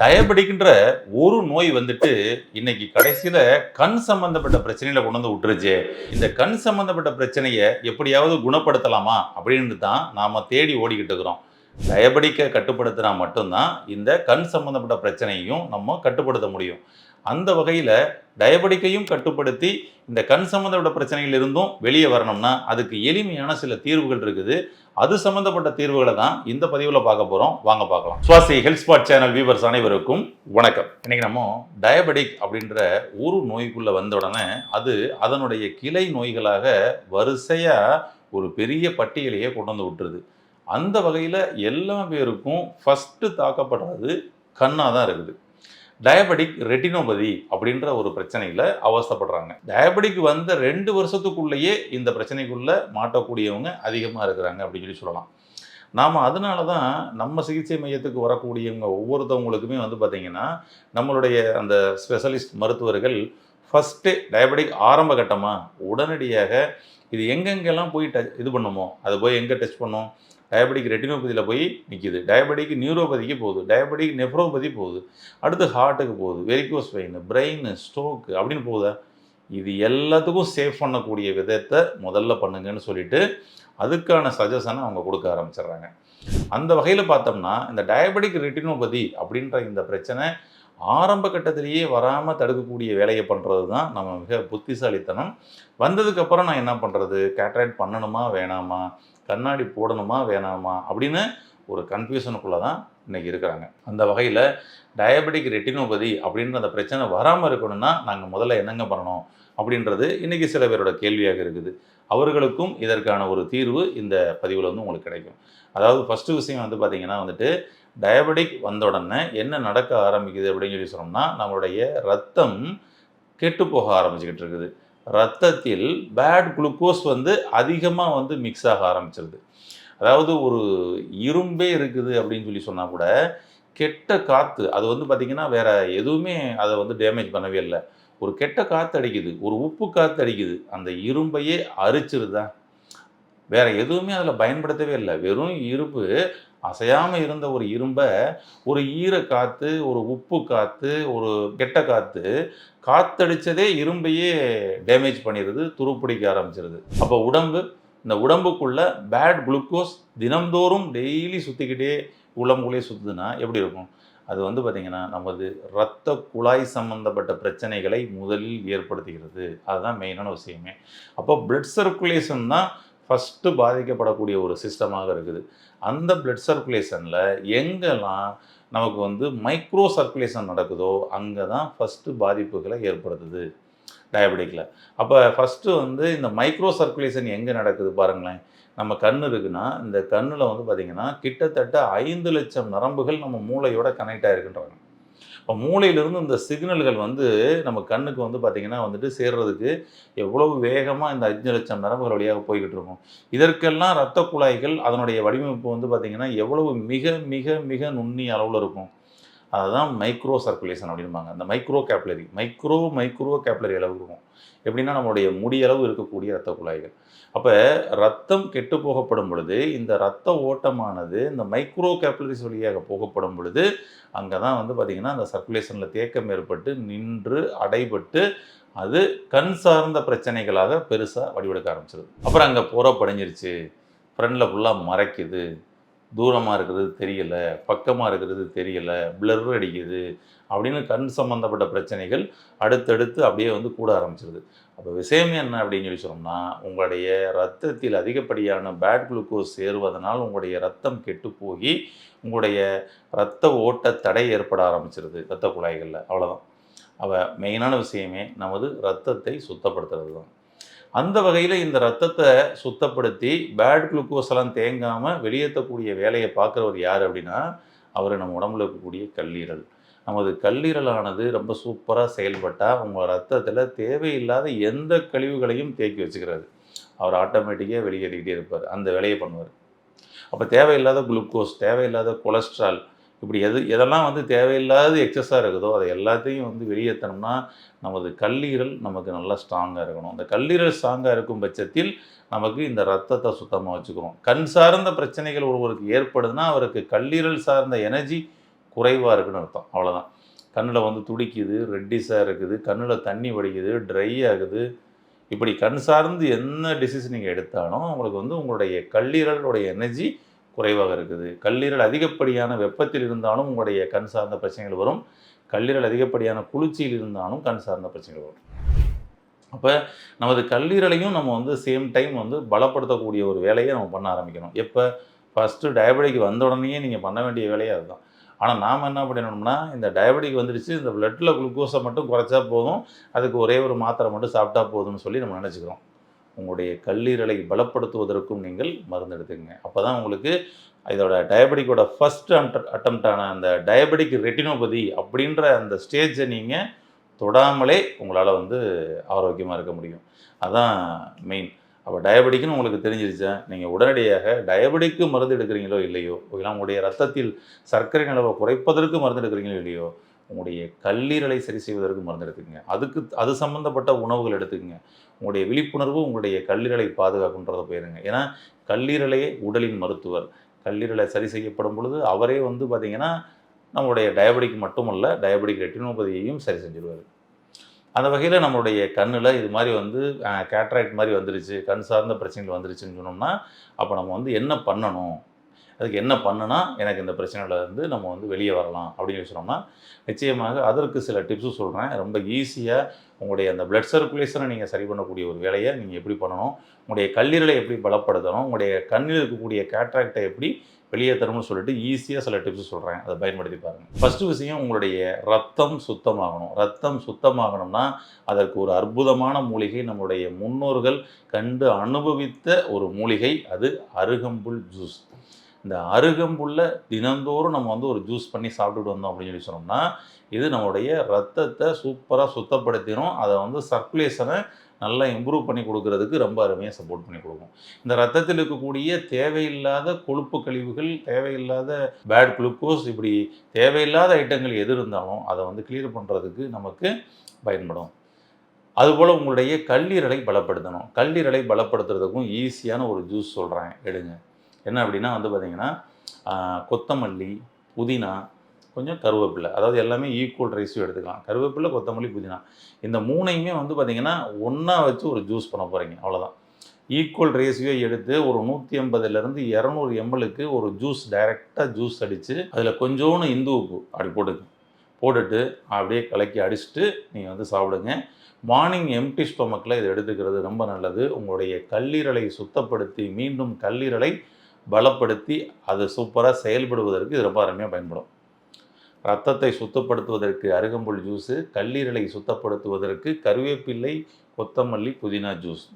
டயபெட்டிக்ன்ற ஒரு நோய் வந்துட்டு இன்னைக்கு கடைசியில கண் சம்பந்தப்பட்ட பிரச்சனையில கொண்டு வந்து விட்டுருச்சு. இந்த கண் சம்பந்தப்பட்ட பிரச்சனையை எப்படியாவது குணப்படுத்தலாமா அப்படின்னு தான் நாம தேடி ஓடிக்கிட்டு இருக்கிறோம். டயபெட்டிக்கை கட்டுப்படுத்தினா மட்டும்தான் இந்த கண் சம்பந்தப்பட்ட பிரச்சனையையும் நம்ம கட்டுப்படுத்த முடியும். அந்த வகையில் டயபெட்டிக்கையும் கட்டுப்படுத்தி இந்த கண் சம்மந்தப்பட்ட பிரச்சனையிலிருந்தும் வெளியே வரணும்னா அதுக்கு எளிமையான சில தீர்வுகள் இருக்குது. அது சம்பந்தப்பட்ட தீர்வுகளை தான் இந்த பதிவில் பார்க்க போகிறோம் வாங்க பார்க்கலாம். Swasi health spot channel viewers அனைவருக்கும் வணக்கம். இன்னைக்கு நம்ம டயபெட்டிக் அப்படின்ற ஒரு நோய்க்குள்ளே வந்த உடனே அது அதனுடைய கிளை நோய்களாக வரிசையாக ஒரு பெரிய பட்டியலையே கொண்டு வந்து விட்டுருது. அந்த வகையில் எல்லா பேருக்கும் ஃபஸ்ட்டு தாக்கப்படுறது கண்ணாக தான் இருக்குது. டயபெட்டிக் ரெட்டினோபதி அப்படின்ற ஒரு பிரச்சனையில் அவஸ்தைப்படுறாங்க. டயபெட்டிக் வந்த ரெண்டு வருஷத்துக்குள்ளேயே இந்த பிரச்சனைக்குள்ளே மாட்டக்கூடியவங்க அதிகமாக இருக்கிறாங்க அப்படின்னு சொல்லி சொல்லலாம். நாம் அதனால தான் நம்ம சிகிச்சை மையத்துக்கு வரக்கூடியவங்க ஒவ்வொருத்தவங்களுக்குமே வந்து பார்த்திங்கன்னா நம்மளுடைய அந்த ஸ்பெஷலிஸ்ட் மருத்துவர்கள் ஃபஸ்ட்டு டயபெட்டிக் ஆரம்ப கட்டமாக உடனடியாக இது எங்கெங்கெல்லாம் போய் டச் இது பண்ணுமோ அதை போய் எங்கே டச் பண்ணோம் டயபெட்டிக் ரெட்டினோபதியில் போய் நிற்கிது டயபெட்டிக் நியூரோபதிக்கு போகுது. டயபெட்டிக் நெஃப்ரோபதி போகுது. அடுத்து ஹார்ட்டுக்கு போகுது. வெரிகோஸ் வெயின் பிரெயின் ஸ்ட்ரோக்கு அப்படின்னு போகுதா? இது எல்லாத்துக்கும் சேஃப் பண்ணக்கூடிய விதத்தை முதல்ல பண்ணுங்கன்னு சொல்லிட்டு அதுக்கான சஜஷனை அவங்க கொடுக்க ஆரம்பிச்சிடுறாங்க. அந்த வகையில் பார்த்தோம்னா இந்த டயபெட்டிக் ரெட்டினோபதி அப்படின்ற இந்த பிரச்சனை ஆரம்ப கட்டத்திலேயே வராமல் தடுக்கக்கூடிய வேலையை பண்ணுறது தான் நம்ம மிக புத்திசாலித்தனம். வந்ததுக்கப்புறம் நான் என்ன பண்ணுறது கேட்ராக்ட் பண்ணணுமா? வேணாமா? கண்ணாடி போடணுமா வேணாமா அப்படின்னு ஒரு கன்ஃபியூஷனுக்குள்ளே தான் இன்றைக்கி இருக்கிறாங்க. அந்த வகையில் டயபெட்டிக் ரெட்டினோபதி அப்படின்ற அந்த பிரச்சனை வராமல் இருக்கணும்னா நாங்கள் முதல்ல என்னங்க பண்ணணும் அப்படின்றது இன்றைக்கி சில பேரோட கேள்வியாக இருக்குது. அவர்களுக்கும் இதற்கான ஒரு தீர்வு இந்த பதிவில் வந்து உங்களுக்கு கிடைக்கும். அதாவது ஃபஸ்ட்டு விஷயம் வந்து பார்த்திங்கன்னா வந்துட்டு டயபெட்டிக் வந்த உடனே என்ன நடக்க ஆரம்பிக்குது அப்படின்னு சொல்லி சொன்னோம்னா நம்மளுடைய ரத்தம் கெட்டு போக ஆரம்பிச்சுக்கிட்டு இருக்குது. ரத்தத்தில் பேட் குளுக்கோஸ் வந்து அதிகமாக வந்து மிக்ஸ் ஆக ஆரம்பிச்சிருது. அதாவது ஒரு இரும்பே இருக்குது அப்படின்னு சொல்லி சொன்னால் கூட கெட்ட காற்று அது வந்து பார்த்திங்கன்னா வேறு எதுவுமே அதை வந்து டேமேஜ் பண்ணவே இல்லை. ஒரு கெட்ட காற்று அடிக்குது ஒரு உப்பு காற்று அடிக்குது அந்த இரும்பையே அரிச்சிருதான் வேற எதுவுமே அதில் பயன்படுத்தவே இல்லை. வெறும் இரும்பு அசையாமல் இருந்த ஒரு இரும்பை ஒரு ஈர காற்று ஒரு உப்பு காற்று ஒரு கெட்ட காற்று காத்தடிச்சதே இரும்பையே டேமேஜ் பண்ணிடுது துருப்பிடிக்க ஆரம்பிச்சிருது. அப்போ உடம்பு இந்த உடம்புக்குள்ள பேட் குளுக்கோஸ் தினம்தோறும் டெய்லி சுற்றிக்கிட்டே உடம்புக்குள்ளே சுற்றுதுன்னா எப்படி இருக்கும்? அது வந்து பார்த்திங்கன்னா நமது இரத்த குழாய் சம்பந்தப்பட்ட பிரச்சனைகளை முதலில் ஏற்படுத்துகிறது அதுதான் மெயினான விஷயமே. அப்போ பிளட் சர்க்குலேஷன் தான் ஃபஸ்ட்டு பாதிக்கப்படக்கூடிய ஒரு சிஸ்டமாக இருக்குது. அந்த பிளட் சர்க்குலேஷனில் எங்கெல்லாம் நமக்கு வந்து மைக்ரோ சர்க்குலேஷன் நடக்குதோ அங்கே தான் ஃபஸ்ட்டு பாதிப்புகளை ஏற்படுத்துது டயபெட்டிக்கில் அப்போ ஃபஸ்ட்டு வந்து இந்த மைக்ரோ சர்க்குலேஷன் எங்கே நடக்குது பாருங்களேன். நம்ம கண் இருக்குன்னா இந்த கண்ணில் வந்து பார்த்திங்கன்னா கிட்டத்தட்ட ஐந்து லட்சம் நரம்புகள் நம்ம மூளையோட கனெக்ட் ஆகிருக்குன்றாங்க இப்போ மூளையிலிருந்து இந்த சிக்னல்கள் வந்து நம்ம கண்ணுக்கு வந்து பார்த்திங்கன்னா வந்துட்டு சேர்றதுக்கு எவ்வளவு வேகமாக இந்த அஞ்சு லட்சம் நரம்புகள் வழியாக போய்கிட்டு இருக்கும். இதற்கெல்லாம் இரத்த குழாய்கள் அதனுடைய வடிவமைப்பு வந்து பார்த்திங்கன்னா எவ்வளவு மிக மிக மிக நுண்ணிய அளவில் இருக்கும். அதுதான் மைக்ரோ சர்க்குலேஷன் அப்படிம்பாங்க அந்த micro capillary micro micro capillary அளவு இருக்கும். எப்படின்னா நம்மளுடைய முடியளவு இருக்கக்கூடிய இரத்த குழாய்கள். அப்போ ரத்தம் கெட்டு போகப்படும் பொழுது இந்த ரத்த ஓட்டமானது இந்த மைக்ரோ கேப்லரிஸ் வழியாக போகப்படும் பொழுது அங்கே தான் வந்து பார்த்திங்கன்னா அந்த சர்க்குலேஷனில் தேக்கம் ஏற்பட்டு நின்று அடைபட்டு அது கண் சார்ந்த பிரச்சனைகளாக பெருசாக வடிவெடுக்க ஆரம்பிச்சிருது. அப்புறம் அங்கே போகிற படைஞ்சிருச்சு ஃப்ரெண்டில் ஃபுல்லாக மறைக்குது. தூரமாக இருக்கிறது தெரியலை பக்கமாக இருக்கிறது தெரியலை பிளர் அடிக்குது அப்படின்னு கண் சம்மந்தப்பட்ட பிரச்சனைகள் அடுத்தடுத்து அப்படியே வந்து கூட ஆரம்பிச்சிருது. அப்போ விஷயம் என்ன அப்படின்னு சொல்லி சொன்னோம்னா உங்களுடைய ரத்தத்தில் அதிகப்படியான பேட் குளுக்கோஸ் சேருவதனால் உங்களுடைய ரத்தம் கெட்டு போய் உங்களுடைய ரத்த ஓட்ட தடை ஏற்பட ஆரம்பிச்சிருது ரத்த குழாய்களில். அவ்வளோதான் அவள் மெயினான விஷயமே நமது ரத்தத்தை சுத்தப்படுத்துறது தான் அந்த வகையில் இந்த ரத்தத்தை சுத்தப்படுத்தி பேட் குளுக்கோஸ் எல்லாம் தேங்காமல் வெளியேற்றக்கூடிய வேலையை பார்க்குறவர் யார் அப்படின்னா அவர் நம்ம உடம்புல இருக்கக்கூடிய கல்லீரல். நமது கல்லீரலானது ரொம்ப சூப்பராக செயல்பட்டால் உங்கள் ரத்தத்தில் தேவையில்லாத எந்த கழிவுகளையும் தேக்கி வச்சுக்கிறாரு. அவர் ஆட்டோமேட்டிக்காக வெளியேறிக்கிட்டே இருப்பார். அந்த வேலையை பண்ணுவார். அப்போ தேவையில்லாத குளுக்கோஸ் தேவையில்லாத கொலஸ்ட்ரால் இப்படி எது எதெல்லாம் வந்து தேவையில்லாத எக்ஸஸாக இருக்குதோ அதை எல்லாத்தையும் வந்து வெளியேற்றணும்னா நமது கல்லீரல் நமக்கு நல்லா ஸ்ட்ராங்காக இருக்கணும். அந்த கல்லீரல் ஸ்ட்ராங்காக இருக்கும் பட்சத்தில் நமக்கு இந்த ரத்தத்தை சுத்தமாக வச்சுக்கிறோம் கண் சார்ந்த பிரச்சனைகள் ஒருவருக்கு ஏற்படுதுன்னா அவருக்கு கல்லீரல் சார்ந்த எனர்ஜி குறைவாக இருக்குன்னு அர்த்தம். அவ்வளோதான் கண்ணில் வந்து துடிக்குது ரெட்டிஸாக இருக்குது கண்ணில் தண்ணி வடிக்குது ட்ரை ஆகுது இப்படி கண் சார்ந்து என்ன டிசிஷன் நீங்கள் எடுத்தாலும் உங்களுக்கு வந்து உங்களுடைய கல்லீரலுடைய எனர்ஜி குறைவாக இருக்குது. கல்லீரல் அதிகப்படியான வெப்பத்தில் இருந்தாலும் உங்களுடைய கண் சார்ந்த பிரச்சனைகள் வரும். கல்லீரல் அதிகப்படியான குளிர்ச்சியில் இருந்தாலும் கண் சார்ந்த பிரச்சனைகள் வரும். அப்போ நமது கல்லீரலையும் நம்ம வந்து சேம் டைம் வந்து பலப்படுத்தக்கூடிய ஒரு வேலையை நம்ம பண்ண ஆரம்பிக்கணும். எப்போ? ஃபஸ்ட்டு டயபெட்டிக் வந்த உடனேயே நீங்கள் பண்ண வேண்டிய வேலையே அதுதான். ஆனால் நாம் என்ன பண்ணணும்னா இந்த டயபெட்டிக் வந்துடுச்சு இந்த பிளட்டில் குளுக்கோஸை மட்டும் குறைச்சா போதும். அதுக்கு ஒரே ஒரு மாத்திரை மட்டும் சாப்பிட்டா போதும்னு சொல்லி நம்ம நினச்சிக்கிறோம். உங்களுடைய கல்லீரலை பலப்படுத்துவதற்கும் நீங்கள் மருந்து எடுத்துக்கங்க. அப்போ தான் உங்களுக்கு இதோட டயபெட்டிக்கோட ஃபஸ்ட் அட்ட அட்டம்ப்டான அந்த டயபெட்டிக் ரெட்டினோபதி அப்படின்ற அந்த ஸ்டேஜை நீங்கள் தொடாமலே உங்களால் வந்து ஆரோக்கியமாக இருக்க முடியும். அதான் மெயின் அப்போ டயபெட்டிக்னு உங்களுக்கு தெரிஞ்சிருச்சா? நீங்கள் உடனடியாக டயபெட்டிக்கு மருந்து எடுக்கிறீங்களோ இல்லையோ இல்லை உங்களுடைய ரத்தத்தில் சர்க்கரை நிலவை குறைப்பதற்கு மருந்து எடுக்கிறீங்களோ இல்லையோ உங்களுடைய கல்லீரலை சரி செய்வதற்கு மருந்து எடுத்துக்கங்க. அதுக்கு அது சம்மந்தப்பட்ட உணவுகள் எடுத்துக்கங்க. உங்களுடைய விழிப்புணர்வு உங்களுடைய கல்லீரலை பாதுகாக்குன்றதை போயிருங்க. ஏன்னா கல்லீரலையே உடலின் மருத்துவர். கல்லீரலை சரி செய்யப்படும் பொழுது அவரே வந்து பார்த்திங்கன்னா நம்மளுடைய டயபெட்டிக் மட்டுமல்ல டயபெட்டிக் ரெட்டினோபதியையும் சரி செஞ்சிருவார். அந்த வகையில் நம்மளுடைய கண்ணில் இது மாதிரி வந்து கேட்ராக்ட் மாதிரி வந்துருச்சு கண் சார்ந்த பிரச்சனைகள் வந்துருச்சுன்னு சொன்னோம்னா அப்போ நம்ம வந்து என்ன பண்ணணும்? அதுக்கு என்ன பண்ணுனா எனக்கு இந்த பிரச்சனையிலேருந்து நம்ம வந்து வெளியே வரலாம் அப்படின்னு சொன்னோம்னா நிச்சயமாக அதற்கு சில டிப்ஸும் சொல்கிறேன் ரொம்ப ஈஸியாக உங்களுடைய அந்த பிளட் சர்க்குலேஷனை நீங்கள் சரி பண்ணக்கூடிய ஒரு வேலையை நீங்கள் எப்படி பண்ணணும் உங்களுடைய கல்லீரலை எப்படி பலப்படுத்தணும் உங்களுடைய கண்ணில் இருக்கக்கூடிய கேட்ராக்டை எப்படி வெளியே தரணும்னு சொல்லிட்டு ஈஸியாக சில டிப்ஸ் சொல்கிறேன் அதை பயன்படுத்தி பாருங்கள் ஃபஸ்ட்டு விஷயம் உங்களுடைய ரத்தம் சுத்தமாகணும். ரத்தம் சுத்தமாகணும்னா அதற்கு ஒரு அற்புதமான மூலிகை நம்முடைய முன்னோர்கள் கண்டு அனுபவித்த ஒரு மூலிகை அது அருகம்புல் ஜூஸ் இந்த அருகம்புள்ள தினந்தோறும் நம்ம வந்து ஒரு ஜூஸ் பண்ணி சாப்பிட்டுட்டு வந்தோம் அப்படின்னு சொல்லி சொன்னோம்னா இது நம்மளுடைய ரத்தத்தை சூப்பராக சுத்தப்படுத்திடும் அதை வந்து சர்க்குலேஷனை நல்லா இம்ப்ரூவ் பண்ணி கொடுக்கறதுக்கு ரொம்ப அருமையாக சப்போர்ட் பண்ணி கொடுக்கும். இந்த ரத்தத்தில் இருக்கக்கூடிய தேவையில்லாத கொழுப்பு கழிவுகள் தேவையில்லாத பேட் குளுக்கோஸ் இப்படி தேவையில்லாத ஐட்டங்கள் எது இருந்தாலும் அதை வந்து கிளியர் பண்ணுறதுக்கு நமக்கு பயன்படும். அதுபோல் உங்களுடைய கல்லீரலை பலப்படுத்தணும். கல்லீரலை பலப்படுத்துறதுக்கும் ஈஸியான ஒரு ஜூஸ் சொல்கிறேன் எடுங்க. என்ன அப்படின்னா வந்து பார்த்திங்கன்னா கொத்தமல்லி புதினா கொஞ்சம் கருவேப்பிலை. அதாவது எல்லாமே ஈக்குவல் ரைஸும் எடுத்துக்கலாம். கருவேப்பிலை கொத்தமல்லி புதினா. இந்த மூணையுமே வந்து பார்த்திங்கன்னா ஒன்றா வச்சு ஒரு ஜூஸ் பண்ண போகிறீங்க அவ்வளோதான் ஈக்குவல் ரேஷியோ எடுத்து ஒரு நூற்றி ஐம்பதுலேருந்து இரநூறு எம்எலுக்கு ஒரு ஜூஸ் டைரெக்டாக ஜூஸ் அடித்து அதில் கொஞ்சோண்டு இந்து உப்பு அப்படி போட்டுக்கு போட்டுட்டு அப்படியே கலக்கி அடிச்சுட்டு நீங்கள் வந்து சாப்பிடுங்க. மார்னிங் எம்டி ஸ்டொமக்கில் இதை எடுத்துக்கிறது ரொம்ப நல்லது. உங்களுடைய கல்லீரலை சுத்தப்படுத்தி மீண்டும் கல்லீரலை பலப்படுத்தி அது சூப்பராக செயல்படுவதற்கு இது ரொம்ப அருமையாக பயன்படும். ரத்தத்தை சுத்தப்படுத்துவதற்கு அருகம்புல் ஜூஸு கல்லீரலை சுத்தப்படுத்துவதற்கு கருவேப்பிள்ளை கொத்தமல்லி புதினா ஜூஸ்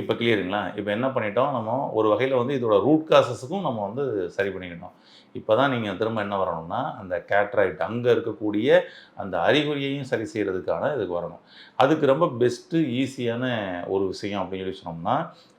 இப்போ கிளியருங்களா இப்போ என்ன பண்ணிட்டோம்? நம்ம ஒரு வகையில் வந்து இதோட ரூட் காசஸுக்கும் நம்ம வந்து சரி பண்ணிக்கிட்டோம். இப்போ தான் நீங்கள் திரும்ப என்ன வரணும்னா அந்த கேட்ராய்ட் அங்கே இருக்கக்கூடிய அந்த அறிகுறியையும் சரி செய்கிறதுக்கான இதுக்கு வரணும். அதுக்கு ரொம்ப பெஸ்ட்டு ஈஸியான ஒரு விஷயம் அப்படின்னு சொல்லி சொன்னோம்னா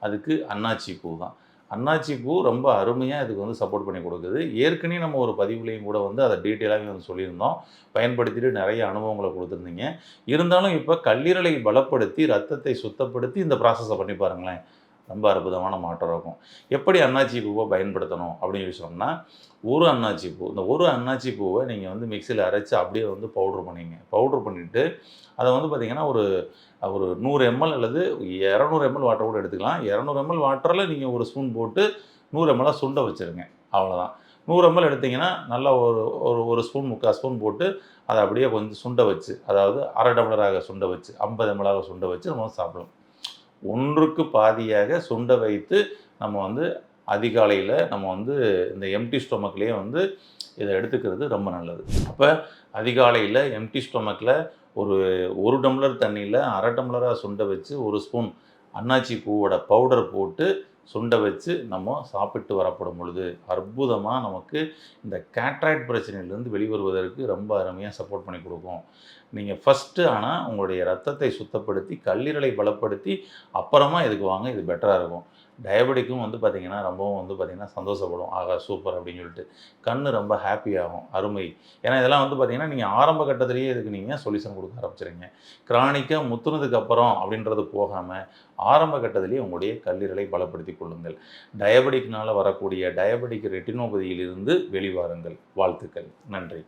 அதுக்கு அன்னாச்சி பூ தான். அன்னாச்சி பூ ரொம்ப அருமையாக இதுக்கு வந்து சப்போர்ட் பண்ணி கொடுக்குது. ஏற்கனவே நம்ம ஒரு பதிவுலையும் கூட வந்து அதை டீட்டெயிலாகவே வந்து சொல்லியிருந்தோம். பயன்படுத்திட்டு நிறைய அனுபவங்களை கொடுத்துருந்தீங்க. இருந்தாலும் இப்போ கல்லீரலை பலப்படுத்தி ரத்தத்தை சுத்தப்படுத்தி இந்த ப்ராசஸை பண்ணி பாருங்களேன். ரொம்ப அற்புதமான மாற்றம் இருக்கும். எப்படி அன்னாச்சி பூவை பயன்படுத்தணும் அப்படின்னு சொன்னால் சொன்னோம்னா ஒரு அன்னாச்சி பூ இந்த ஒரு அன்னாச்சி பூவை நீங்கள் வந்து மிக்சியில் அரைச்சி அப்படியே வந்து பவுட்ரு பண்ணிங்க. பவுட்ரு பண்ணிவிட்டு அதை வந்து பார்த்திங்கன்னா ஒரு ஒரு நூறு எம்எல் அல்லது இரநூறு எம்எல் வாட்டர் கூட எடுத்துக்கலாம். இரநூறு எம்எல் வாட்டரில் நீங்கள் ஒரு ஸ்பூன் போட்டு நூறு எம்எல்லாக சுண்ட வச்சுருங்க. அவ்வளோதான் நூறு எம்எல் எடுத்திங்கன்னா நல்லா ஒரு ஒரு ஒரு ஸ்பூன் முக்கால் ஸ்பூன் போட்டு அதை அப்படியே கொஞ்சம் சுண்ட வச்சு அதாவது அரை டம்ளராக சுண்ட வச்சு ஐம்பது எம்எலாக சுண்ட வச்சு நம்ம சாப்பிடலாம். ஒன்றுக்கு பாதியாக சுண்ட வைத்து நம்ம வந்து அதிகாலையில் நம்ம வந்து இந்த எம்டி ஸ்டொமக்லேயே வந்து இதை எடுத்துக்கிறது ரொம்ப நல்லது. அப்போ அதிகாலையில் எம்டி ஸ்டொமக்கில் ஒரு ஒரு டம்ளர் தண்ணியில் அரை டம்ளராக சுண்ட வச்சு ஒரு ஸ்பூன் அன்னாச்சி பூவோட பவுடர் போட்டு சுண்டை வச்சு நம்ம சாப்பிட்டு வரப்படும் பொழுது அற்புதமாக நமக்கு இந்த கேட்ராய்ட் பிரச்சனையிலேருந்து வெளிவருவதற்கு ரொம்ப அருமையாக சப்போர்ட் பண்ணி கொடுக்கும். நீங்கள் ஃபஸ்ட்டு ஆனால் உங்களுடைய ரத்தத்தை சுத்தப்படுத்தி கல்லீரலை பலப்படுத்தி அப்புறமா இதுக்கு வாங்க இது பெட்டராக இருக்கும். டயபெட்டிக்கும் வந்து பார்த்திங்கன்னா ரொம்பவும் வந்து பார்த்திங்கன்னா சந்தோஷப்படும். ஆகா சூப்பர் அப்படின்னு சொல்லிட்டு கண் ரொம்ப ஹாப்பி ஆகும் அருமை. ஏன்னா இதெல்லாம் வந்து பார்த்திங்கன்னா நீங்கள் ஆரம்ப கட்டத்திலேயே இதுக்கு நீங்கள் சொல்யூஷன் கொடுக்க ஆரம்பிச்சிருங்க. கிரானிக்காக முத்துனதுக்கப்புறம் அப்படின்றது போகாமல் ஆரம்ப கட்டத்திலேயே உங்களுடைய கல்லீரலை பலப்படுத்தி கொள்ளுங்கள். டயபடிக்னால் வரக்கூடிய டயபெட்டிக் ரெட்டினோபதியிலிருந்து வெளிவாருங்கள். வாழ்த்துக்கள். நன்றி.